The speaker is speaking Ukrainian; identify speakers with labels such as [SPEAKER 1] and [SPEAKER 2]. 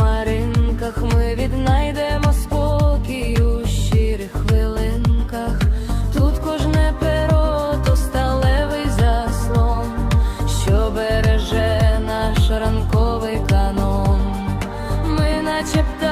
[SPEAKER 1] хмаринках ми віднайдемо спокій у щирих хвилинках, тут кожне перо то сталевий заслон, що береже наш ранковий канон, ми начебто.